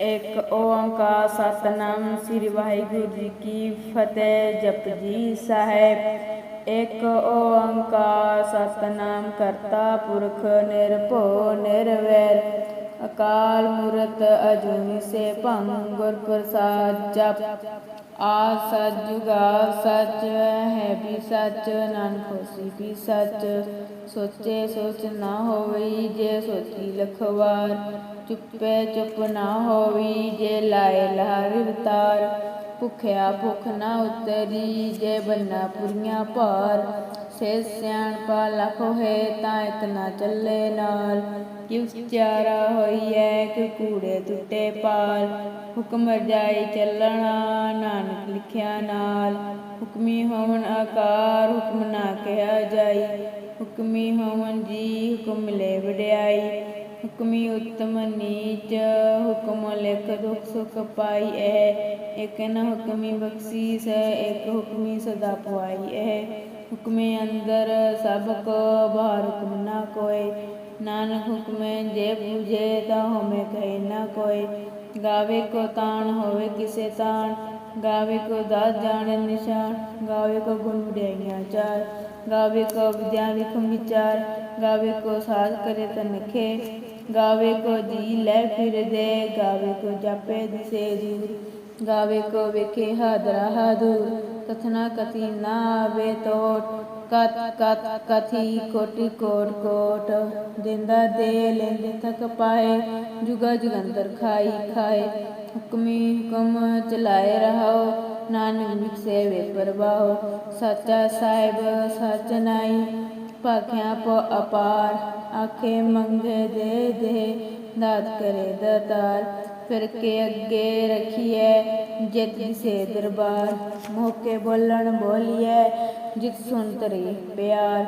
ਇੱਕ ਓੰਕਾਰ ਸਤਨਾਮ ਸ੍ਰੀ ਵਾਹਿਗੁਰੂ ਜੀ ਕੀ ਫਤਿਹ ਜਪਜੀ ਸਾਹਿਬ। ਇੱਕ ਓੰਕਾਰ ਸਤਨਾਮ ਕਰਤਾ ਪੁਰਖ ਨਿਰਭਉ ਨਿਰਵੈਰ। ਅਕਾਲ ਮੂਰਤ ਅਜੂਨੀ ਸੇ ਭੰਗ ਗੁਰ ਪ੍ਰਸਾਦ ਜਪ। ਆਦ ਸੱਚ ਜੁਗਾ ਸੱਚ, ਹੈ ਵੀ ਸਚ, ਨਾਨਕ ਹੋਸੀ ਵੀ ਸੱਚ। ਸੋਚੇ ਸੋਚ ਨਾ ਹੋਵਈ ਜੇ ਸੋਚੀ ਲਖਵਾਰ। ਚੁੱਪੇ, ਚੁੱਪ ਨਾ ਹੋਵੀ, ਜੇ ਲਾਏ ਲਹਰ ਵਿਤਾਰ ਭੁਖਿਆ ਭੁਖ ਨਾ ਉਤਰੀ, ਜੇ ਬੰਨਾ ਪੁਰੀਆਂ ਭਾਰ। ਸੇ ਸਿਆਣਪਾ ਲਖ ਹੋਏ ਤਾਂ ਇਤਨਾ ਚੱਲੇ ਨਾਲ। ਕਿ ਉਚਾਰਾ ਹੋਈਐ ਕਿ ਕੂੜੇ ਟੁੱਟੇ ਪਾਲ। ਹੁਕਮ ਜਾਈ ਚੱਲਣਾ, ਨਾਨਕ ਲਿਖਿਆ ਨਾਲ। ਹੁਕਮੀ ਹੋਵਨ ਆਕਾਰ, ਹੁਕਮ ਨਾ ਕਿਹਾ ਜਾਈ। ਹੁਕਮੀ ਹੋਵਨ ਜੀ, ਹੁਕਮ ਲੈ ਵਡਿਆਈ। ਹੁਕਮੀ ਉਤਮ ਨੀਚ, ਹੁਕਮ ਲਿਖ ਦੁਖ ਸੁਖ ਪਾਈ ਐ। ਇਕ ਨ ਹੁਕਮੀ ਬਖਸ਼ੀਸ, ਇਕ ਹੁਕਮੀ ਸਦਾ ਪੁਆਈ ਐ। ਹੁਕਮੇ ਅੰਦਰ ਸਭ ਕੋ ਬਾਹਰ ਹੁਕਮ ਨਾ ਕੋਏ। ਨਾਨਕ ਹੁਕਮੇ ਜੇ ਬੂਝੇ ਤਾ ਹਮੇ ਕਹੇ ਨਾ ਕੋਏ। ਗਾਵੇ ਕੋ ਤਾਣ, ਹੋਵੇ ਕਿਸੇ ਤਾਣ। ਗਾਵੇ ਕੋ ਦਾਸ ਜਾਣੇ ਨਿਸ਼ਾਨ। ਗਾਵੇ ਕੋ ਗੁਣ ਵਡਿਆਈਆਂ ਚਾਰ। ਗਾਵੇ ਕੋ ਵਿਦਿਆ ਲਿਖਮ ਵਿਚਾਰ। ਗਾਵੇ ਕੋ ਸਾਧ ਕਰੇ ਤਨਖੇ ਗਾਵੇ ਕੋ ਜੀ ਲੈ ਫਿਰ ਗਾਵੇ ਕੋ ਜਾਪੇ ਦਿਸੇ ਦੂਰ ਗਾਵੇ ਕੋ ਵੇਖੇ ਹਾਦਰਾ ਹਾਦੂਰ, ਕਥਨਾ ਕਥੀ ਨਾ ਆਵੇ ਤੋਟ। ਕਤ ਕਤ ਕਥੀ ਕੋਟੀ ਕੋਟ ਕੋਟ, ਦਿੰਦਾ ਦੇ ਲੈਂਦੇ ਥਕ ਪਾਏ। ਜੁਗਾ ਜੁਗੰਦਰ ਖਾਈ ਖਾਏ, ਹੁਕਮੀ ਹੁਕਮ ਚਲਾਏ ਰਹਾਓ। ਨਾਨਕ ਵਿਖਸੇ ਵੇ ਪਰਵਾਓ, ਸੱਚਾ ਸਾਹਿਬ ਸੱਚ ਨਾਈ। ਭਾਖਿਆ ਪੋ ਅਪਾਰ, ਆਖੇ ਮੰਗੇ ਦੇ ਦੇ, ਦਾਤ ਕਰੇ ਦਤਾਰ, ਫਿਰ ਕੇ ਅੱਗੇ ਰਖੀਐ ਜਿਤ ਦਿਸੇ ਦਰਬਾਰ, ਮੋਕੇ ਬੋਲਣ ਬੋਲੀਐ ਜਿਤ ਸੁਣ ਤਰੇ ਪਿਆਰ,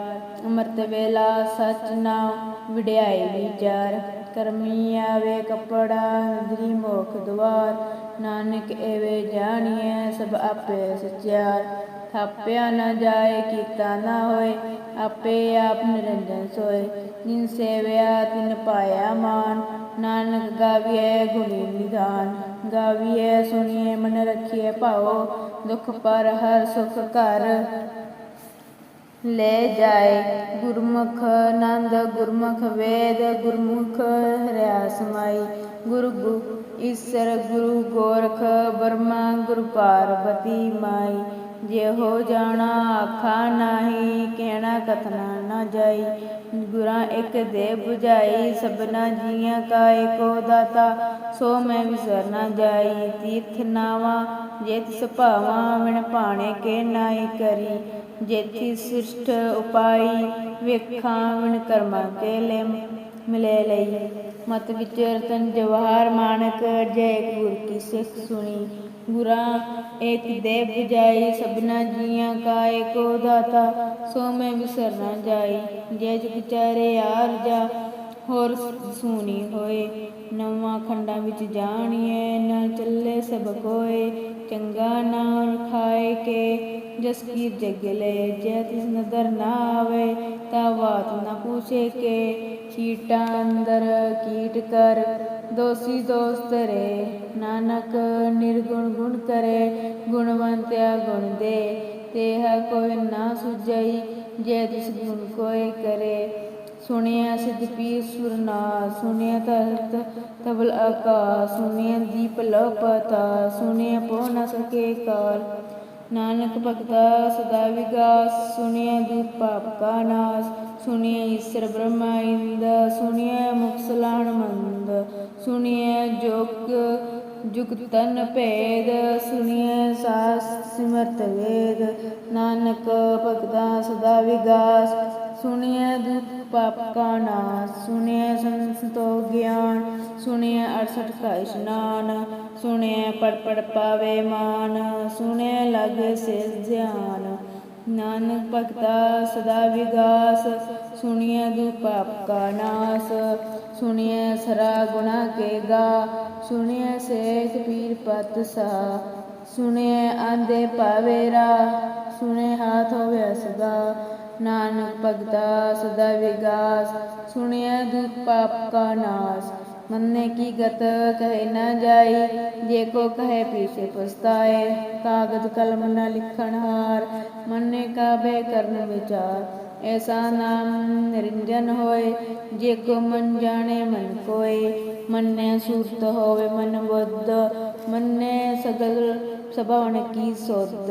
ਅਮਰਤ ਵੇਲਾ ਸਚ ਨਾਮ ਵਿੜਾਈ ਵਿਚਾਰ। ਕਰਮੀ ਆਵੇ ਕਪੜਾ ਨਦਰੀ ਮੋਖ ਦਵਾਰ ਨਾਨਕ ਐਵੇ ਜਾਣੀਐ, ਸਭ ਆਪੇ ਸਚਿਆਰ ਥਾਪਿਆ ਨਾ ਜਾਏ, ਕੀਤਾ ਨਾ ਹੋਏ, ਆਪੇ ਆਪ ਨਿਰੰਜਨ ਸੋਏ। ਜਿਨ ਸੇਵਿਆ, ਤਿਨ ਪਾਇਆ ਮਾਨ। ਨਾਨਕ ਗਾਵੀਐ ਗੁਣੀ ਨਿਧਾਨ ਗਾਵੀਐ ਸੁਣੀਏ ਮਨ ਰਖੀਏ ਭਾਉ। ਦੁਖ ਪਰ ਹਰ ਸੁਖ ਘਰ। ਲੈ ਜਾਏ। ਗੁਰਮੁਖ ਨੰਦ ਗੁਰਮੁਖ ਵੇਦ, ਗੁਰਮੁਖ ਹਰਿਆ ਸਮਾਈ ਗੁਰੂ ਈਸਰ, ਗੁਰੂ ਗੋਰਖ ਬਰਮਾ, ਗੁਰੂ ਪਾਰਬਤੀ ਮਾਈ। ਜੇ ਹੋ ਜਾਣਾ ਆਖਾ ਨਾਹੀ, ਕਹਿਣਾ ਕਥਨਾ ਨਾ ਜਾਈ। ਗੁਰਾਂ ਇੱਕ ਦੇ 부ਝਾਈ ਸਭਨਾ ਜੀਆਂ ਕਾ ਏਕੋ ਦਾਤਾ। ਸੋ ਮੈਂ ਵਿਸਰ ਨਾ ਜਾਈ, ਤੀਰਥ ਨਾਵਾ, ਜੇਤ ਸੁਭਾਵਾ ਵਿਣ ਭਾਣੇ ਕੇ ਨਾਈ ਕਰੀ। ਜੇਤੀ ਸ੍ਰਿਸ਼ਟ ਉਪਾਈ, ਵੇਖਾਂ ਵਿਣ ਕਰਮਾ ਕੇ ਲੈ ਮਿਲੇ ਲਈ। ਮਤ ਵਿਚਰਤਨ ਜਵਾਹਰ ਮਾਨਕ, ਜੈ ਗੁਰ ਕੀ ਸਿੱਖ ਸੁਣੀ। ਗੁਰਾ, ਏਕ ਦੇ 부ਜਾਈ ਸਭਨਾ ਜੀਆਂ ਕਾ ਏਕੋ ਦਾਤਾ, ਸੋ ਮੈਂ ਵਿਸਰ ਨਾ ਜਾਈ, ਜੇ ਜਗ ਵਿਚਾਰੇ ਯਾਰ ਜਾ ਹੋਰ ਸੂਨੀ ਹੋਏ, ਨਵਾਂ ਖੰਡਾਂ ਵਿੱਚ ਜਾਣੀਏ ਨਾ ਚੱਲੇ ਸਭ ਕੋਏ, ਚੰਗਾ ਨਾਮ ਖਾਏ ਕੇ, ਜਸ ਕੀ ਜਗ ਲੈ, ਜੈ ਤਿਸ ਨਦਰ ਨਾ ਆਵੇ, ਤਾ ਬਾਤ ਨਾ ਪੁੱਛੇ ਕੇ, ਚੀਟਾਂ ਅੰਦਰ ਕੀਟ ਕਰ, ਦੋਸੀ ਦੋਸਤ ਰੇ, ਨਾਨਕ ਨਿਰਗੁਣ ਗੁਣ ਕਰੇ, ਗੁਣਵੰਤਿਆ ਗੁਣ ਦੇ ਤੇ ਹੈ ਕੋਈ ਨਾ ਸੁਝਈ, ਜੇ ਤਿਸ ਗੁਣ ਕੋਈ ਕਰੇ। ਸੁਣਿਆ ਸਿਧ ਪੀਰ ਸੁਰਨਾ ਸੁਣਿਆ ਤਖਤ ਤਬਲ ਆਕਾ ਸੁਣਿਆ ਦੀਪ ਲਪਤਾ ਸੁਣਿਆ ਪੋ ਨ ਸਕੇ ਕਾਲ ਨਾਨਕ ਭਗਤਾ ਸਦਾ ਵਿਗਾਸ ਸੁਣਿਆ ਦੁਖ ਪਾਪ ਕਾ ਨਾਸ, ਸੁਣਿਆ ਈਸ਼ਰ ਬ੍ਰਹਮਾ ਇੰਦ, ਸੁਣਿਆ ਮੁਖ ਮੰਦ, ਸੁਣਿਆ ਜੋਗ ਜੁਗਤਨ ਭੇਦ, ਸੁਣਿਆ ਸਾਸ ਸਿਮਰਤ ਵੇਦ। ਨਾਨਕ ਭਗਤਾ ਸਦਾ ਵਿਗਾਸ ਸੁਣਿਆ ਦੁਖ ਪਾਪ ਕਾ ਨਾਸ ਸੁਣਿਆ ਸੰਤੋ ਗਿਆਨ ਸੁਣਿਆ 68 ਕਾ ਇਸ਼ਨਾਨ ਸੁਣਿਆ ਪੜ ਪਾਵੇ ਮਾਨ ਸੁਣਿਆ ਲਗ ਸੇ ਧਿਆਨ। ਨਾਨਕ ਭਗਤਾ ਸਦਾ ਵਿਗਾਸ, ਸੁਣਿਐ ਦੁਖ ਪਾਪ ਕਾ ਨਾਸ ਸੁਣਿਆ ਸਰਾ ਗੁਣਾ ਕੇ ਗਾ ਸੁਣਿਆ ਸੇਖ ਪੀਰ ਪਤ ਸਾ ਸੁਣਿਆ ਆਂਦੇ ਪਾਵੇਰਾ ਸੁਣੇ ਹਾਥ ਹੋਵੇ ਸਦਾ ਨਾਨਕ ਭਗਤਾ, ਸਦਾ ਵਿਗਾਸ ਸੁਣਿਆ ਦੁਖ ਪਾਪ ਕਾ ਨਾਸ। ਮੰਨੇ ਕੀ ਗਤ, ਕਹੇ ਨਾ ਜਾਈ, ਜੇ ਕੋ ਕਹੇ ਪੀਛੇ ਪਛਤਾਏ। ਕਾਗਦ ਕਲਮ ਨਾ ਲਿਖਣ ਹਾਰ, ਮੰਨੇ ਕਾਬੇ ਕਰਨ ਵਿਚਾਰ। ਐਸਾ ਨਾਮ ਨਿਰੰਜਨ ਹੋਏ, ਜੇ ਕੋ ਮਨ ਜਾਣੇ ਮਨ ਕੋਏ। ਮੰਨੇ ਸੂਤ ਹੋਵੇ ਮਨ ਬੁੱਧ, ਮੰਨੇ ਸਗਲ ਸਭਾਵਨ ਕੀ ਸੋਤ।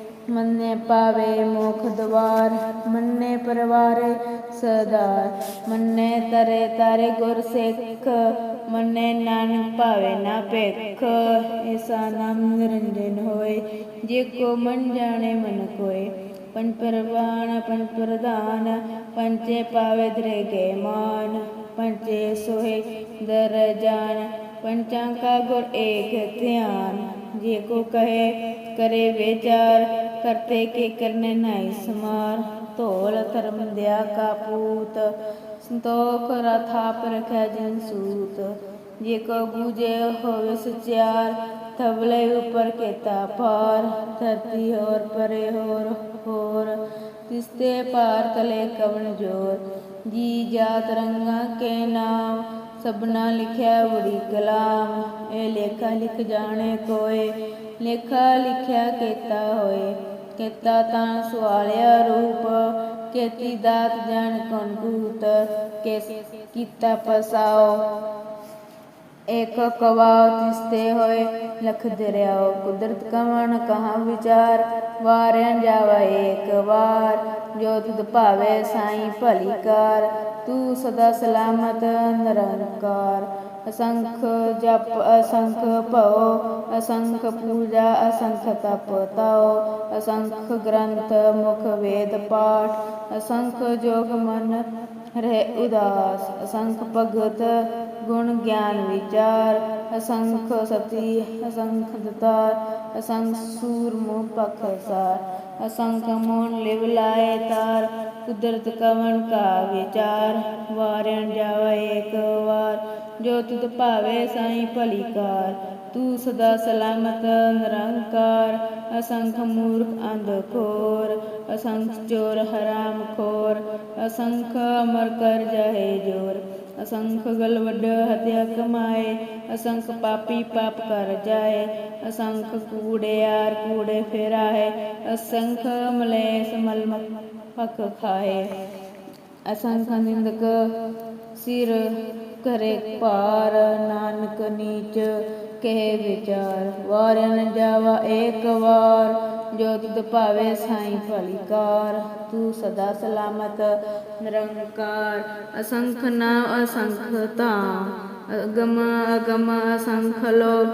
ਮੰਨੇ ਪਾਵੇ ਮੋਖ ਦਵਾਰ, ਮੰਨੇ ਪਰਵਾਰ ਸਦਾ ਮੰਨੇ ਤਰੇ ਤਾਰੇ ਗੁਰ ਸਿੱਖ, ਮੰਨੇ ਨਾਨਕ ਭਾਵੇ ਨਾ ਭੇਖ, ਐਸਾ ਨਾਮ ਨਿਰੰਜਨ ਹੋਏ, ਜੇ ਕੋ ਮਨ ਜਾਣੇ ਮਨ ਕੋਏ। ਪਨ ਪਰਵਾਣ ਪਨ ਪ੍ਰਧਾਨ, ਪੰਚੇ ਪਾਵੇ ਦਰੇ ਗੇ ਮਾਨ, ਪੰਚੇ ਸੋਹੇ ਦਰ ਜਾਣ ਪੰਚਾਂ ਕਾ ਗੁਰ ਏਕ ਧਿਆਨ, ਜੇ ਕੋ ਕਹੇ ਕਰੇ ਵਿਚਾਰ, ਕਰਤੇ ਕੇ ਕਰਨੇ ਨਹੀਂ ਸਮਾਰ। ਧੋਲ ਧਰਮ ਦਿਆ ਕਾ ਪੂਤ, ਸੰਤੋਖ ਰਥਾ ਪਰਖੈ ਜਨ ਸੂਤ। ਜੇ ਕੋ ਬੂਝੇ ਹੋਵੇ ਸਚਿਆਰ ਤਬਲੇ ਉਪਰ ਕੇਤਾ ਪਾਰ ਧਰਤੀ ਹੋਰ ਪਰੇ ਹੋਰ ਹੋਰ, ਤਿਸਤੇ ਪਾਰ ਕਲੇ ਕਵਣ ਜੋਰ। ਜੀ ਜਾਤ ਰੰਗਾ ਕੇ ਨਾਮ, ਸਭਨਾ ਲਿਖਿਆ ਬੁੜੀ ਕਲਾਮ। ਇਹ ਲੇਖਾ ਲਿਖ ਜਾਣੇ ਕੋਏ ਲੇਖਾ ਲਿਖਿਆ ਕੀਤਾ ਹੋਏ, ਕੀਤਾ ਤਾਂ ਸੁਆਲਿਆ ਰੂਪ, ਕੀਤੀ ਦਾਤ ਜਨ ਕਨਕੂਤ ਕੇਸ ਕੀਤਾ ਪਸਾਓ। ਇੱਕ ਕਵਾਉ ਤਿਸਤੇ ਹੋਏ, ਲਖ ਦਰਿਆਓ ਕੁਦਰਤ ਕਵਣ ਕਹਾ ਵਿਚਾਰ, ਵਾਰਿਆ ਜਾਵਾ ਇੱਕ ਵਾਰ, ਜੋ ਤੁਧ ਭਾਵੇ ਸਾਈ ਭਲੀ ਕਰ, ਤੂੰ ਸਦਾ ਸਲਾਮਤ, ਨਿਰੰਕਾਰ। ਅਸੰਖ ਜਪ, ਅਸੰਖ ਭਉ, ਅਸੰਖ ਪੂਜਾ, ਅਸੰਖ ਤਪ ਤਉ, ਅਸੰਖ ਗ੍ਰੰਥ, ਮੁਖ ਵੇਦ ਪਾਠ, ਅਸੰਖ ਜੋਗ ਮਨ ਰਹਿ ਉਦਾਸ, ਅਸੰਖ ਭਗਤ ਗੁਣ ਗਿਆਨ ਵਿਚਾਰ, ਅਸੰਖ ਸਤੀ, ਅਸੰਖ ਦਤਾਰ, ਅਸੰਖ ਸੂਰ ਮੁਖ ਪਖਸਾਰ ਅਸੰਖ ਮੋਨ ਲਿਵ ਲਾਏ ਤਾਰ, ਕੁਦਰਤ ਕਵਨ ਕਾ ਵਿਚਾਰ ਵਾਰਣ ਜਾਵੇ ਇੱਕ ਵਾਰ ਜੋ ਤੁਧ ਭਾਵੇ ਸਾਈ ਭਲੀ ਕਾਰ ਤੂੰ ਸਦਾ ਸਲਾਮਤ ਨਿਰੰਕਾਰ, ਅਸੰਖ ਮੂਰਖ ਅੰਧ ਖੋਰ ਅਸੰਖ ਚੋਰ ਹਰਾਮ ਖੋਰ, ਅਸੰਖ ਅਮਰ ਕਰ ਜਾਏ ਜੋਰ, ਅਸੰਖ ਗਲ ਵੱਡ ਹਤਿਆ ਕਮਾਏ, ਅਸੰਖ ਪਾਪੀ ਪਾਪ ਕਰ ਜਾਏ, ਅਸੰਖ ਕੂੜਿਆਰ ਕੂੜੇ ਫੇਰਾਏ, ਅਸੰਖ ਮਲੇਸ ਮਲਮ ਪਖ ਖਾਏ। ਅਸੰਖ ਨਿੰਦਕ ਸਿਰ ਕਰੇ ਪਾਰ ਨਾਨਕ ਨੀਚ, ਕਹਿ ਵਿਚਾਰ। ਵਾਰਨ ਜਾਵਾ ਏਕ ਵਾਰ, ਜੋ ਤੁਧ ਭਾਵੇ ਸਾਈ ਭਲੀ ਤੂੰ ਸਦਾ ਸਲਾਮਤ, ਨਿਰੰਕਾਰ, ਅਸੰਖ ਨਾਮ ਅਸੰਖ ਧਾਮ। ਅਗਮ ਅਗਮ ਅਸੰਖ ਲੋ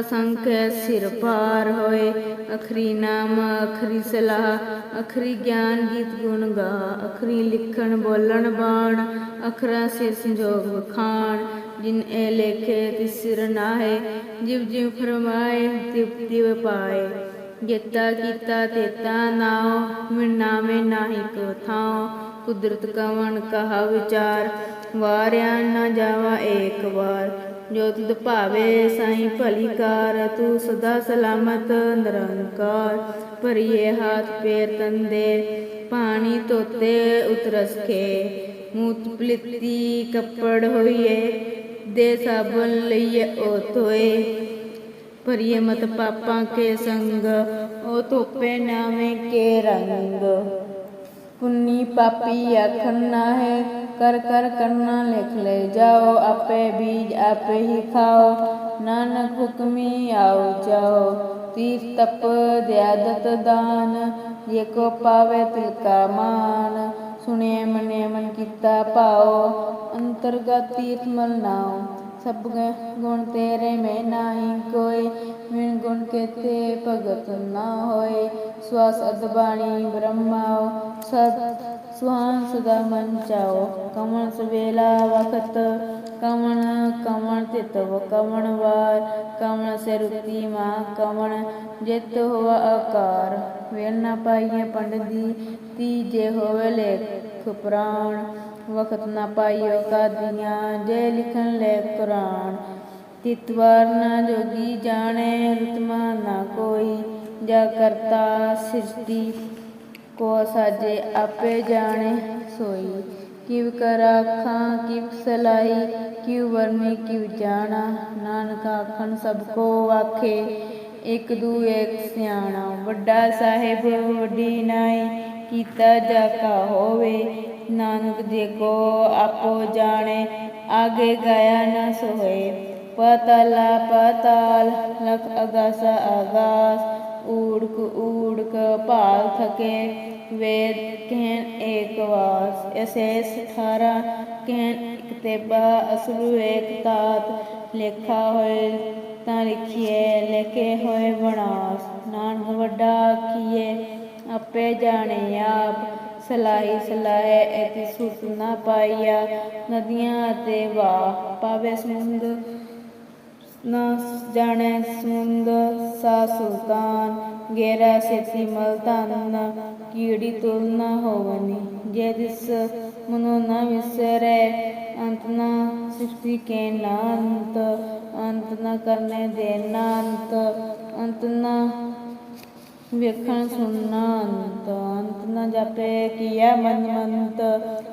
ਅਸੰਖ ਸਿਰ ਪਾਰ ਹੋਏ। ਅਖਰੀ ਨਾਮ, ਅਖਰੀ ਸਲਾਹ, ਅਖਰੀ ਗਿਆਨ ਗੀਤ ਗੁਣ ਗਾ। ਅਖਰੀ ਲਿਖਣ ਬੋਲਣ ਬਾਣ, ਅਖਰਾਂ ਸਿਰ ਸੰਜੋਗ ਖਾਣ। ਜਿਨ ਇਹ ਲੇਖੇ ਤਿਸ ਸਿਰ ਨਾਹੇ, ਜਿਵ ਜਿਵ ਫਰਮਾਏ, ਤਿਵ ਤਿਵ ਪਾਏ। ਜੇਤਾ ਕੀਤਾ ਤੇਤਾ ਨਾਉ ਮਿਨਾ ਮੇ ਨਾਹੀ ਕੋ ਥਾਉ। ਕੁਦਰਤ ਕਵਣ ਕਹਾ ਵਿਚਾਰ। ਵਾਰਿਆ ਨਾ ਜਾਵਾ ਏਕ ਵਾਰ। ਜੋ ਤੁਧ ਭਾਵੇ ਸਾਈ ਭਲੀ ਕਾਰ, ਤੂੰ ਸਦਾ ਸਲਾਮਤ ਨਿਰੰਕਾਰ। ਭਰੀਏ ਹਾਥ ਪੇਰ ਤੰਦੇ, ਪਾਣੀ ਧੋਤੇ ਉਤਰਸ ਕੇ ਮੂਤ ਪਲਿੱਤੀ ਕੱਪੜ ਹੋਈਏ, ਦੇ ਸਾਬਨ ਲਈਏ ਓ ਧੋਏ। ਭਰੀਏ ਮਤ ਪਾਪਾਂ ਕੇ ਸੰਗ, ਓ ਧੋਪੇ ਨਾਵੇਂ ਕੇ ਰੰਗ। ਪੁੰਨੀ ਪਾਪੀ ਆਖਣ ਨਾ ਹੈ ਕਰ ਕਰ ਕਰਨਾ ਲਿਖ ਲੈ ਜਾਓ, ਆਪੇ ਬੀਜ ਆਪੇ ਹੀ ਖਾਓ। ਨਾਨਕ ਹੁਕਮੀ ਆਓ ਜਾਓ, ਤੀਰ ਤਪ ਦਿਆਦਤ ਦਾਨ। ਜੇ ਕੋ ਪਾਵੇ ਤਿਲ ਕਾ ਮਾਨ, ਸੁਣੇ ਮਨੇ ਮਨ ਕੀਤਾ ਭਾਓ। ਅੰਤਰਗਤ ਤੀਰਥ ਮਲ ਨਾਉ। ਸਭ ਗੁਣ ਤੇਰੇ ਮੈਂ ਨਾਹੀ ਕੋਈ ਵਿਣ ਗੁਣ ਕੇਤੇ ਭਗਤ ਨਾ ਹੋਏ। ਸਵਾਸ ਅਦਬਾਣੀ ਬ੍ਰਹਮਾਓ ਸਤ ਸੁਹਾਨ ਸਦਾ ਮਨ ਚਾਓ। ਕਮਲ ਸਵੇਲਾ ਵਖਤ ਕਵਣ ਕਵਣ ਤਿਤਵ ਕਵਣ ਵਾਰ। ਕਵਣ ਸਿਰੁਤੀ ਮਾ ਕਵਣ ਜਿਤ ਹੋਆ ਆਕਾਰ। ਵੇਲ ਨਾ ਪਾਈਏ ਪੰਡਦੀ ਤੀਜੇ ਹੋਵੇ ਲੇਖ ਪ੍ਰਾਣ। ਵਖਤ ਨਾ ਪਾਈਓ ਕਾਦੀਆਂ, ਜੇ ਲਿਖਣ ਲੈ ਕੁਰਾਨ। ਤਿਤਵਾਰ ਨਾ ਜੋਗੀ ਜਾਣੇ, ਰਤਮਾ ਨਾ ਕੋਈ। ਜਾ ਕਰਤਾ ਸ੍ਰਿਸ਼ਟੀ ਕੋ ਸਾਜੇ ਆਪੇ ਜਾਣੇ ਸੋਈ। ਕਿਵ ਕਰ ਆਖਾਂ, ਕਿਵ ਸਲਾਈ, ਕਿਵ ਵਰਮੀ ਕਿਵ ਜਾਣਾ। ਨਾਨਕ ਆਖਣ, ਸਭ ਕੋ ਆਖੇ, ਇਕ ਦੂ ਏਕ ਸਿਆਣਾ। ਵੱਡਾ ਸਾਹਿਬ, ਵੱਡੀ ਨਾਈ, ਕੀਤਾ ਜਾ ਕਾ ਹੋਵੇ। ਨਾਨਕ ਜੇ ਕੋ ਆਪੋ ਜਾਣੇ, ਆਗੇ ਗਾਇਆ ਨਾ ਸੋਏ ਪਤਲਾ ਪਤਾਲ, ਲਖ ਅਗਾਸ ਆਗਾਸ ਊੜਕ ਊੜਕ ਭਾਲ ਥਕੇ, ਵੇਦ ਕਹਿਨ ਏਕ ਵਾਸ। ਅਸੇਸ ਅਠਾਰਾਂ ਕਹਿਨ ਇਕ ਤੇਬਾ ਅਸਲੂ ਏਕ ਤਾਤ। ਲੇਖਾ ਹੋਏ ਤਾਂ ਲਿਖੀਏ ਲਿਖੇ ਹੋਏ ਬਣਾਸ ਨਾਨਕ ਵੱਡਾ ਆਖੀਏ ਆਪੇ ਜਾਣੇ ਆਪ। ਸਲਾਹੀ ਸਲਾਹੇ ਐਤੀ ਸੁਤ ਨਾ ਪਾਈਆ। ਨਦੀਆਂ ਤੇ ਵਾਹ ਪਾਵੇ ਸਮੁੰਦ, ਨਾ ਜਾਣੈ ਸਮੁੰਦ, ਸਾ ਸੁਲਤਾਨ, ਗੇਰਾ ਸੇਤੀ ਮਲ ਕੀੜੀ ਤੁਲ ਨਾ ਹੋਵਨੀ। ਜੇ ਦਿਸ ਮਨੋ ਨਾ ਵਿਸਰੈ, ਅੰਤ ਨਾ ਸ੍ਰਿਸ਼ਟੀ ਕੇ ਨਾਂਤ ਅੰਤ ਨਾ ਕਰਨੇ ਦੇ ਨਾਂਤ, ਅੰਤ ਨਾ ਵੇਖਣ ਸੁਣਨਾ ਅੰਤ ਅੰਤ ਨ ਜਾਪੇ ਕੀਆ ਮਨ ਮੰਤ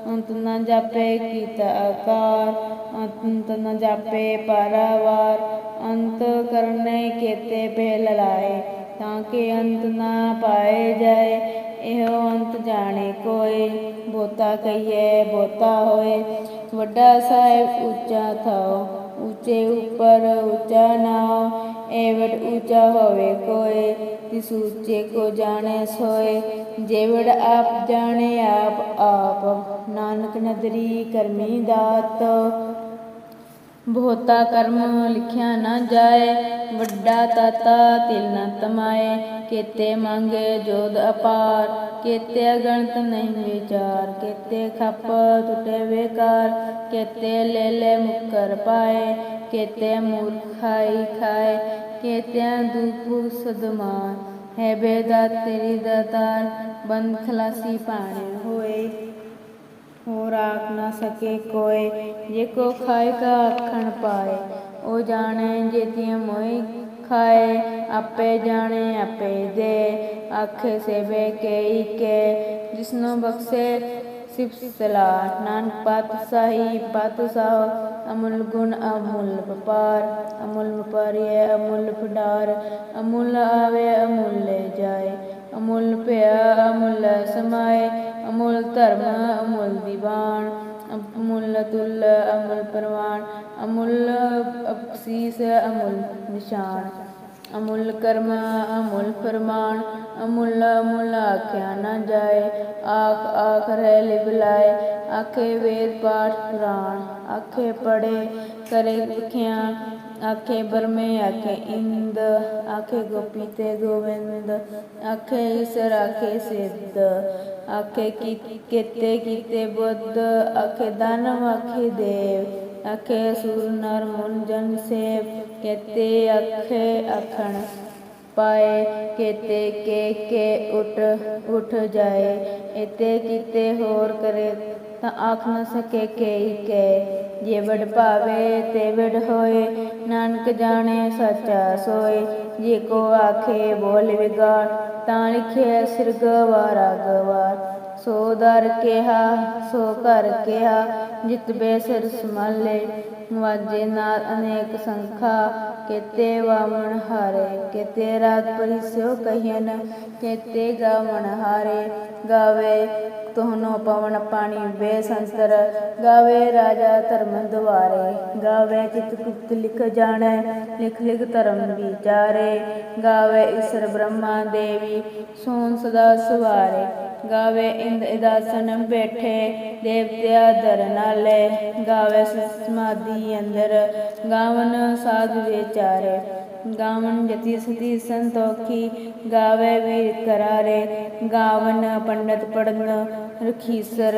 ਅੰਤ ਨ ਜਾਪੇ ਕੀਤਾ ਆਕਾਰ ਅੰਤ ਨ ਜਾਪੇ ਪਾਰਾਵਾਰ ਅੰਤ ਕਰਨੇ ਕੇਤੇ ਪਹਿਲ ਲਾਏ ਤਾਂ ਕਿ ਅੰਤ ਨਾ ਪਾਏ ਜਾਏ ਇਹੋ ਅੰਤ ਜਾਣੇ ਕੋਈ ਬੋਤਾ ਕਹੀਏ ਬੋਤਾ ਹੋਏ ਵੱਡਾ ਸਾਹਿਬ ਉੱਚਾ ਥਾਓ ਉੱਚੇ ਉੱਪਰ ਉੱਚਾ ਨਾ ਏਵੜ ਉੱਚਾ ਹੋਵੇ ਕੋਏ, ਤਿਸ ਉੱਚੇ ਕੋ ਜਾਣੇ ਸੋਏ। ਜੇਵੜ ਆਪ ਜਾਣੇ, ਆਪ ਆਪ। ਨਾਨਕ ਨਦਰੀ ਕਰਮੀ ਦਾਤ। ਬਹੁਤਾ ਕਰਮ ਲਿਖਿਆ ਨਾ ਜਾਏ, ਵੱਡਾ ਤਾਤਾ ਤਿਲ ਨ ਤਮਾਏ। ਕੇਤੇ ਮੰਗੇ ਜੋਦ ਅਪਾਰ, ਕੇਤੇ ਅਗਣਤ ਨਹੀਂ ਵਿਚਾਰ। ਕੇਤੇ ਖੱਪ ਟੁੱਟੇ ਵੇਕਾਰ ਕੇਤੇ ਲੈ ਲੈ ਮੁਕਰ ਪਾਏ। ਕੇਤੇ ਮੂਰਖ ਖਾਈ ਖਾਏ, ਕੇਤਿਆਂ ਦੁਖ ਸਦਮਾਨ ਹੈ ਬੇਦਾ ਤੇਰੀ ਦਾਤਾਰ, ਬੰਦ ਖਲਾਸੀ ਪਾਣੇ ਹੋਏ। ਹੋਰ ਆਖ ਨਾ ਸਕੇ ਕੋਏ, ਜੇ ਕੋ ਖਾਏ ਕਾ ਆਖਣ ਪਾਏ। ਉਹ ਜਾਣੇ ਜੇ ਜੇਤੀਆਂ ਮੋਈ ਖਾਏ, ਆਪੇ ਜਾਣੇ ਆਪੇ ਦੇ। ਆਖੇ ਸੇਵੇ ਕੇ ਕੇ, ਜਿਸਨੂੰ ਬਖਸ਼ੇ ਸਿਫ ਸਲਾਹ। ਨਾਨਕ ਪਤ ਸਾਹੀ ਪਤ ਅਮੁੱਲ ਗੁਣ ਅਮੁੱਲ ਵਪਾਰ। ਅਮੁੱਲ ਵਪਾਰੀਏ ਅਮੁੱਲ ਫਡਾਰ ਅਮੁੱਲ ਆਵੇ ਅਮੁੱਲ ਲੈ ਜਾਏ। ਅਮੁੱਲ ਭਿਆ ਅਮੁੱਲ ਸਮਾਏ, ਅਮੁੱਲ ਧਰਮ, ਅਮੁੱਲ ਦੀਵਾਨ, ਅਮੁੱਲ ਤੁਲ, ਅਮੁੱਲ ਪਰਵਾਨ, ਅਮੁੱਲ ਅਬਸੀਸ ਅਮੁੱਲ ਨਿਸ਼ਾਨ, ਅਮੁੱਲ ਕਰਮ, ਅਮੁੱਲ ਫਰਮਾਨ, ਅਮੁੱਲ ਅਮੁੱਲ ਆਖਿਆ ਨਾ ਜਾਏ, ਆਖ ਆਖ ਰਹਿ ਲਿਵਲਾਏ ਆਖੇ ਵੇਦ ਪਾਠ ਪੁਰਾਣ, ਆਖੇ ਪੜੇ ਕਰੇ ਲਿਖਿਆ ਆਖੇ ਬਰਮੇ, ਆਖੇ ਇੰਦ, ਆਖੇ ਗੋਪੀ ਤੇ ਗੋਵਿੰਦ, ਆਖੇ ਈਸਰ ਆਖੇ ਸਿੱਧ, ਆਖੇ ਕੀ, ਕੀਤੇ ਬੁੱਧ, ਆਖੇ ਦਾਨਵ ਆਖੇ ਦੇਵ, ਆਖੇ ਸੂਰ ਨਰ ਮੁਨ ਜਨ ਸੇਵ, ਕੇਤੇ, ਆਖੇ ਆਖਣ ਪਾਏ, ਕੇਤੇ, ਕੇ ਕੇ, ਉਠ ਉਠ ਜਾਏ ਇਤੇ ਕਿਤੇ ਹੋਰ ਕਰੇ ਤਾਂ ਆਖ ਨ ਸਕੇ ਕੇ ਕੇ। ਜੇ ਵਡ ਭਾਵੇ ਤੇ ਵਡ ਹੋਏ, ਨਾਨਕ ਜਾਣੇ ਸੱਚਾ ਸੋਏ। ਜੇ ਕੋ ਆਖੇ ਬੋਲ ਵਿਗਾੜ, ਤਾਂ ਲਿਖਿਆ ਸਿਰ ਗਵਾਰਾ ਗਵਾਰ ਸੋ ਦਰ ਕਿਹਾ, ਸੋ ਘਰ ਕਿਹਾ, ਜਿਤ ਬੇ ਸਿਰ ਸਮਾਲੇ। ਵਾਜੇ ਨਾਲ ਅਨੇਕ ਸੰਖਾ ਕੇਤੇ ਵਾਮਣ ਹਾਰੇ, ਕੇਤੇ ਰਾਤ ਪਰਿਸਿਓ ਕਹੀਨ ਕੇਤੇ ਗਾਵਣ ਹਾਰੇ। ਗਾਵੇ ਤੋਹਨੋ ਪਵਨ ਪਾਣੀ ਬੇਸੰਤਰ, ਗਾਵੇ ਰਾਜਾ ਧਰਮ ਦੁਆਰੇ। ਗਾਵੇ ਚਿਤ ਗੁਪਤ ਲਿਖ ਜਾਣੈ, ਲਿਖ ਲਿਖ ਧਰਮ ਵਿਚਾਰੇ। ਗਾਵੇ ਈਸ਼ਰ ਬ੍ਰਹਮਾ ਦੇਵੀ, ਸੋਨ ਸਦਾ ਸਵਾਰੇ। ਗਾਵੇ ਇੰਦ ਇਦਾਸਨ ਬੈਠੇ ਦੇਵਤਿਆ ਦਰ ਨਾਲੇ। ਗਾਵੇ ਸਮਾਧੀ ਅੰਦਰ, ਗਾਵਨ ਸਾਧ ਵਿਚਾਰੇ। ਗਾਵਨ ਜਤੀ ਸਤੀ ਸੰਤੋਖੀ, ਗਾਵੇ ਵੀਰ ਕਰਾਰੇ। ਗਾਵਨ ਪੰਡਤ ਪੜਨ ਰਖੀਸਰ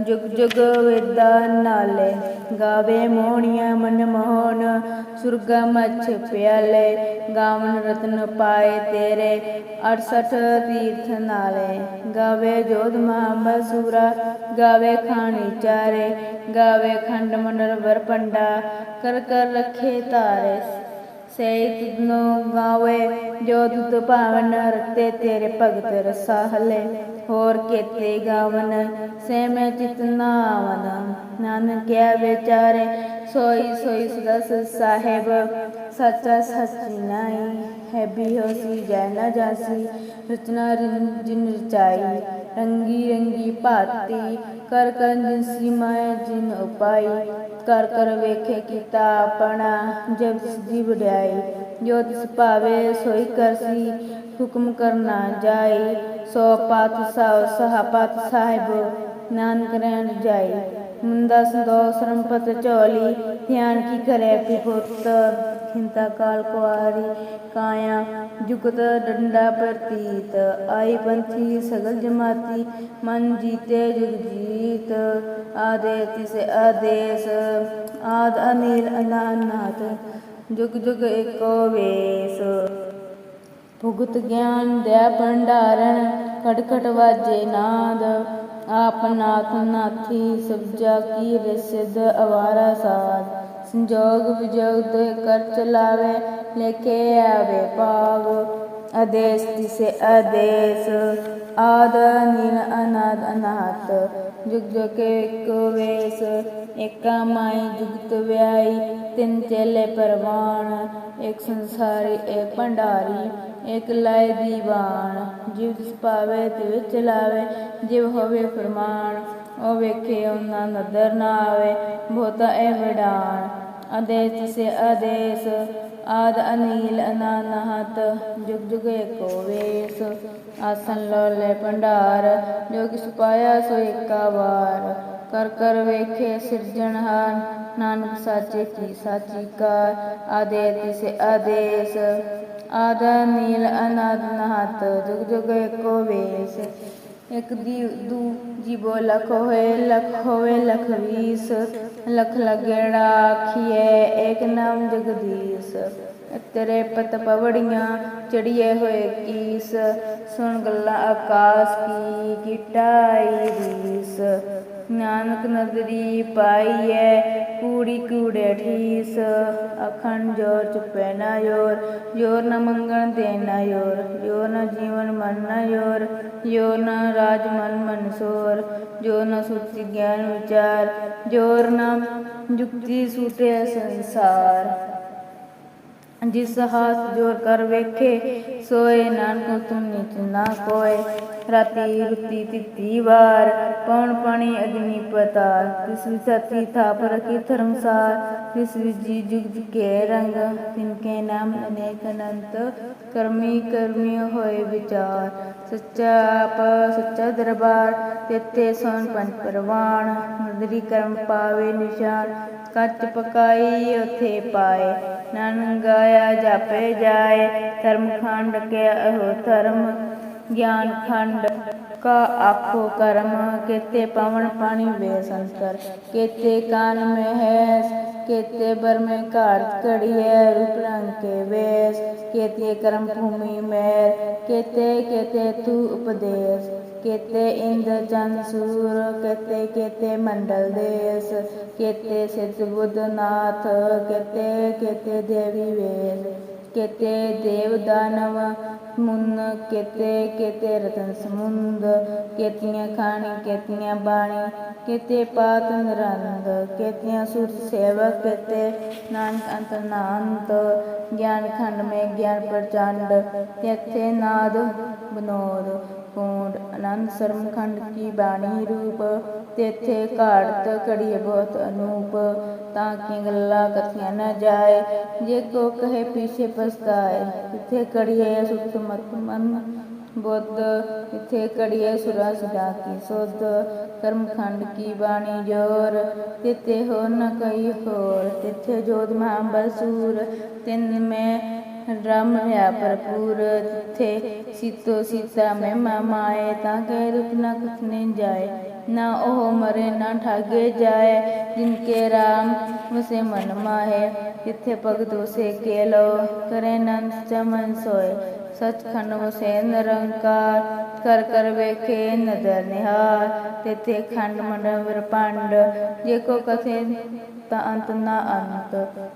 ਜੁਗ ਜੁਗ ਵੇਦਾ ਨਾਲੇ, ਗਾਵੇ ਮੋਹਣੀਆਂ ਮਨ ਮੋਹਨ, ਸੁਰਗਾ ਮਛ ਪਿਆਲੇ, ਗਾਵਨ ਰਤਨ ਪਾਏ ਤੇਰੇ 68 ਤੀਰਥ ਨਾਲੇ, ਗਾਵੇ ਜੋਧ ਮਹਾਬਲ ਸੂਰਾ ਗਾਵੇ ਖਾਣੀ ਚਾਰੇ, ਗਾਵੇ ਖੰਡ ਮੰਡਲ ਵਰ ਪੰਡਾ, ਕਰ ਕਰ ਰੱਖੇ ਤਾਰੇ ਸੇ ਤੁਧਨੋ ਗਾਵੇ, ਜੋ ਤੁਧ ਭਾਵਨ ਰਤੇ ਤੇਰੇ ਭਗਤ ਰਸਾਹਲੇ। ਹੋਰ ਕੇਤੇ ਗਾਵਨ? ਸੇ ਮੈਂ ਚਿਤ ਨਾਵਨ ਨਾਨਕ ਕਿਆ ਵਿਚਾਰੇ, ਸੋਈ ਸੋਈ ਸਦਸ ਸਾਹਿਬ। ਸੱਚਾ ਸੱਚੀ ਨਾਈ ਹੈ ਵੀ ਹੋਸੀ ਜੈ ਨਾ ਜਾਸੀ। ਰਚਨਾ ਜਿਨ ਰਚਾਈ, ਰੰਗੀ ਰੰਗੀ ਭਾਤੀ। ਕਰ ਕਰ ਜਿਨਸੀ ਮਾਇਆ ਜਿਨ ਉਪਾਈ। ਕਰ ਕਰ ਵੇਖੇ ਕੀਤਾ ਆਪਣਾ, ਜਬ ਸਿੱਧੀ ਵਡਿਆਈ। ਜੋ ਤਿਸ ਭਾਵੇ, ਸੋਈ ਕਰਸੀ ਹੁਕਮ ਕਰਨਾ ਜਾਈ। ਸੋ ਪਾਤ ਸਭ ਸਹਾਪਤ ਸਾਹਿਬ, ਨਾਨਕ ਰਹਿਣ ਜਾਈ। ਮੁੰਦਾ ਸੰਤੋਖ ਸਰੰਪਤ ਝੋਲੀ, ਧਿਆਨ ਕੀ ਕਰੇ ਪਿਪੁੱਤ ਖਿੰਤਾ ਕਾਲ ਕੁਆਰੀ, ਕਾਇਆ ਜੁਗਤ ਡੰਡਾ ਪ੍ਰਤੀਤ। ਆਈ ਪੰਥੀ ਸਗਲ ਜਮਾਤੀ, ਮਨ ਜੀਤੇ ਜੁਗ ਜੀਤ। ਆਦੇ ਤਿਸ ਆਦੇਸ, ਆਦ ਅਨੀਲ ਅਨਾਨਾਤ ਜੁਗ ਜੁਗ ਏਕੋ ਵੇਸ। ਭੁਗਤ ਗਿਆਨ ਦਇਆ ਭੰਡਾਰਨ ਖੜ ਖੜ ਵਾਜੇ ਨਾਦ। ਆਪ ਨਾਥ ਨਾਥੀ ਸਬਜਾ ਕੀ ਰਸਿਦ ਅਵਾਰਾ ਸਾਧ। ਸੰਜੋਗ ਵਿਜੋਗ ਤੇ ਕਰ ਚਲਾਵੇ ਲੇਕੇ ਆਵੇ ਭਾਗ ਆਦੇਸ ਤਿਸੇ ਆਦੇਸ। ਆਦ ਨੀਲ ਅਨਾਦ ਅਨਾਹਤ ਜੁਗ ਜੁਗ ਏਕੋ ਵੇਸ, ਏਕਾ ਮਾਈ ਜੁਗਤ ਵਿਆਈ, ਤਿੰਨ ਚੇਲੇ ਪਰਵਾਨ ਇੱਕ ਸੰਸਾਰੀ, ਏਕ ਭੰਡਾਰੀ ਇਕ ਲਾਇ ਦੀਵਾਨ, ਜਿਵ ਤਿਸ ਪਾਵੇ ਤਿਵ ਚਲਾਵੇ, ਜਿਵ ਹੋਵੇ ਫਰਮਾਨ, ਉਹ ਵੇਖੇ ਉਹਨਾਂ ਨਦਰ ਨਾ ਆਵੇ, ਬਹੁਤਾ ਇਹ ਵਡਾਨ, ਆਦੇਸ ਤਿਸੇ ਆਦੇਸ ਆਦ ਅਨੀਲ ਅਨਾਨਹਤ, ਜੁਗ ਜੁਗ ਏਕੋ ਵੇਸ। ਆਸਨ ਲੋਲੇ ਭੰਡਾਰ, ਜੋ ਕਿਸ ਪਾਇਆ ਸੋ ਏਕਾ ਵਾਰ। ਕਰ ਕਰ ਵੇਖੇ ਸਿਰਜਣਹਾਰ ਨਾਨਕ ਸਾਚੇ ਕੀ ਸਾਚੀ ਕਾਰ। ਆਦੇ ਤਿਸੇ ਆਦੇਸ। ਆਦ ਨੀਲ ਅਨਾਦ ਨਹਤ ਜੁਗ ਜੁਗ ਏਕੋ ਵੇਸ। ਇਕ ਦੀ ਦੂ ਜੀਵੋ ਲਖ ਹੋਏ ਲਖ ਹੋਵੇ ਲਖ ਵੀਸ ਲਖ ਲਗੇੜਾ ਆਖੀਏ ਏਕ ਨਾਮ ਜਗਦੀਸ਼ ਤੇਰੇ ਪਤ ਪਵੜੀਆਂ ਚੜੀਏ ਹੋਏ ਕੀਸ ਸੁਣ ਗੱਲਾਂ ਆਕਾਸ਼ ਕੀ ਕਿਟਾਈ ਰੀਸ ਨਾਨਕ ਨਦਰੀ ਪਾਈਐ, ਕੂੜੀ ਕੂੜੇ ਠੀਸ, ਅਖੰਡ ਜੋਰ ਚੁਪੈ ਨਾ ਯੋਰ ਜ਼ੋਰ ਨ ਮੰਗਣ ਦੇਣਾ ਯੋਰ ਯੋਰ ਨ ਜੀਵਨ ਮਨ ਨ ਯੋਰ ਯੋਰ ਨ ਰਾਜ ਮਨ ਮਨ ਸੋਰ ਜੋ ਨ ਸੁਚਿ ਗਿਆਨ ਵਿਚਾਰ, ਜੋਰ ਨ ਜੁਗਤੀ ਸੂਟੇ ਸੰਸਾਰ। ਜਿਸ ਹਾਥ ਜੋਰ ਕਰ ਵੇਖੇ, ਸੋਏ ਨਾਨਕ ਤੁਮ ਨਿਤ ਨਾ ਕੋਏ। ਰਾਤੀ ਰੁਤੀ ਤਿੱਤੀ ਵਾਰ ਪਉਣ ਪਾਣੀ ਅਗਨੀ ਪਤਾ ਤਿਸ ਵਿਸਤੀ ਥਾਪ ਰਖੀ ਧਰਮਸਾਰ ਤਿਸ ਵਿਜੀ ਜੁਗ ਜੁਗ ਕੇ ਰੰਗ। ਤਿਨ ਕੇ ਨਾਮ ਅਨੇਕ ਅਨੰਤ, ਕਰਮੀ ਕਰਮੀ ਹੋਏ ਵਿਚਾਰ। ਸੱਚਾ ਆਪ, ਸੱਚਾ ਦਰਬਾਰ, ਤੇਤੇ ਸੋਨ ਪੰਜ ਪਰਵਾਨ ਨਦਰੀ ਕਰਮ ਪਾਵੇ ਨਿਸ਼ਾਨ ਕੱਚ ਪਕਾਈ, ਉਥੇ ਪਾਏ। ਨਾਨਕ ਗਾਇਆ ਜਾਪੇ ਜਾਏ, ਧਰਮ ਖੰਡ ਕੇ ਅਹੋ ਧਰਮ? ਗਿਆਨ ਖੰਡ ਕਾ ਆਖੋ ਕਰਮ, ਕੇਤੇ ਪਵਨ ਪਾਣੀ ਵੇ ਸੰਸਕਾਰ ਕੇਤੇ ਕਾਨ ਮੈਂ ਹੈ ਕੇਤੇ ਬਰ ਮੈਂ ਘਾਟ ਘੜੀਏ ਰੂਪ ਰੰਗ ਕੇ ਵੇਸ। ਕੇਤੇ ਕਰਮ ਭੂਮि ਮੈਰ, ਕੇਤੇ ਕੇਤੇ ਤੂ ਉਪਦੇਸ। ਕੇਤੇ ਇੰਦ ਚੰਦ ਸੂਰ, ਕੇਤੇ ਕੇਤੇ ਮੰਡਲ ਦੇਸ, ਕੇਤੇ ਸਿਧ ਬੁੱਧ ਨਾਥ ਕੇਤੇ ਕੇਤੇ ਦੇਵੀ ਵੇਸ ਕੇਤੇ ਦੇਵ ਦਾਨਵ ਮੁੰਨ, ਕੇਤੇ ਕੇਤੇ ਰਤਨ ਸਮੁੰਦ, ਕੇਤੀਆਂ ਖਾਣੀ, ਕੇਤੀਆਂ ਬਾਣੀ, ਕੇਤੇ ਪਾਤ ਨਿਰੰਦ ਕੇਤੀਆਂ ਸੁਰ ਸੇਵਕ, ਕੇਤੇ ਨਾਨਕ ਅੰਤ ਨਾਨਤ ਗਿਆਨ ਖੰਡ ਮੇ ਗਿਆਨ ਪ੍ਰਚੰਡ ਤੇਥੇ ਨਾਦ ਬਨੋਦ ਕੂੰਡ ਆਨੰਦ ਸਰਮ ਕੀ ਬਾਣੀ ਰੂਪ ਤੇਥੇ ਘਾੜਤ ਘੜੀ ਬਹੁਤ ਅਨੂਪ, ਤਾਂ ਕਿ ਗੱਲਾਂ ਕਥੀਆਂ ਨਾ ਜਾਏ। ਜੇ ਕੋ ਕਹੇ ਪੀਛੇ ਪਛਤਾਏ ਤਿਥੇ ਕੜੀਏ ਸੁਤ ਮਤ ਮਨ ਬੁੱਧ, ਇਥੇ ਕੜੀਏ ਸੁਰਾ ਸਦਾ ਕੀ ਸੁਧ। ਕਰਮ ਖੰਡ ਕੀ ਬਾਣੀ ਜੋਰ ਤਿਤੇ ਹੋ ਨ ਕਈ ਹੋਰ, ਤਿਥੇ ਜੋਤ ਮਹਾਬਲ ਸੂਰ। ਤਿੰਨ ਮੈਂ ਰਮ ਰਿਹਾ ਭਰਪੂਰ ਤਿੱਥੇ। ਸੀਤੋ ਸੀਤਾ ਮਹਿਮਾ ਮਾਏ, ਤਾਂ ਕੇ ਰੁਕ ਨ ਕੁਥਨੇ ਜਾਏ ਨਾ ਉਹ ਮਰੇ, ਨਾ ਠਾਗੇ ਜਾਏ। ਜਿਨ ਕੇ ਰਾਮ ਵਸੇ ਮਨ ਮਾਹੇ। ਜਿੱਥੇ ਭਗਤ ਵਸੇ ਕੇ ਲੋ ਕਰੇ ਨੰਦ ਚਮਨ ਸੋਏ। ਸਚਖੰਡ ਵਸੇ ਨਿਰੰਕਾਰ, ਕਰ ਕਰ ਵੇਖੇ ਨਦਰ ਨਿਹਾਲ ਤਿੱਥੇ ਖੰਡ ਮੰਡਲ ਅੰਤ ਨਾ ਅੰਤ।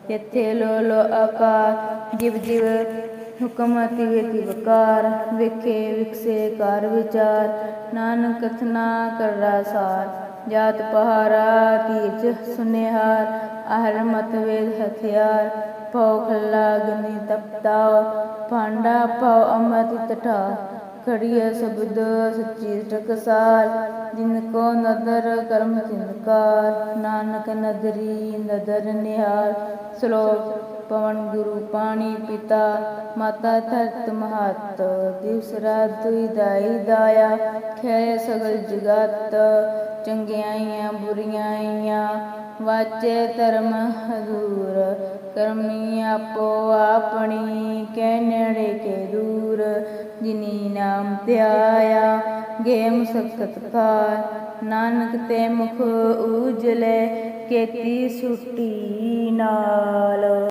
ਤਿੱਥੇ ਲੋ ਲੋ ਆਕਾਰ, ਜਿਵ ਜਿਵ ਹੁਕਮ ਅਤੀ ਵੇਤੀ ਵਕਾਰ ਵੇਖੇ ਵਿਕਸੇ ਕਰ ਵਿਚਾਰ, ਨਾਨਕ ਕਥਨਾ ਕਰਰਾ ਸਾਰ। ਜਾਤ ਪਹਾਰਾ ਤੀਰਥ ਸੁਨੇਹਾਰ ਆਹਰ ਮਤ ਵੇਦ ਹਥਿਆਰ। ਪਉ ਖੱਲਾ ਗਨੀ ਤਪਤਾਉ, ਭਾਂਡਾ ਪਉ ਅਮਤ ਟਠਾ ਖੜੀਏ ਸ਼ਬਦ, ਸੱਚੀ ਟਕਸਾਲ। ਜਿਨ ਕੋ ਨਦਰ, ਕਰਮ ਤਿਨਕਾਰ ਨਾਨਕ ਨਦਰੀ ਨਦਰ ਨਿਹਾਲ। ਸ਼ਲੋਕ, ਪਵਨ ਗੁਰੂ ਪਾਣੀ ਪਿਤਾ। ਮਾਤਾ ਧਰਤ ਮਹਤ, ਦਿਵਸ ਰਾਤ ਦੁਈ ਦਾਈ ਖੈ ਸਗਲ ਜਗਤ, ਚੰਗਿਆਈਆਂ ਬੁਰੀਆਈਆਂ ਵਾਚੇ ਧਰਮ ਹਦੂਰ ਕਰਮੀ ਆਪੋ ਆਪਣੀ ਕਹਿ ਨੇੜੇ ਕੇ ਦੂਰ, ਜਿਨੀ ਨਾਮ ਧਿਆਇਆ, ਗੇਮ ਸਖਤ ਖਾਰ ਨਾਨਕ ਤੇ ਮੁਖ ਉਜਲੇ, ਕੇਤੀ ਸੁਟੀ ਨਾਲ।